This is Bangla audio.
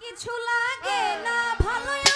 কিছু লাগে না ভালো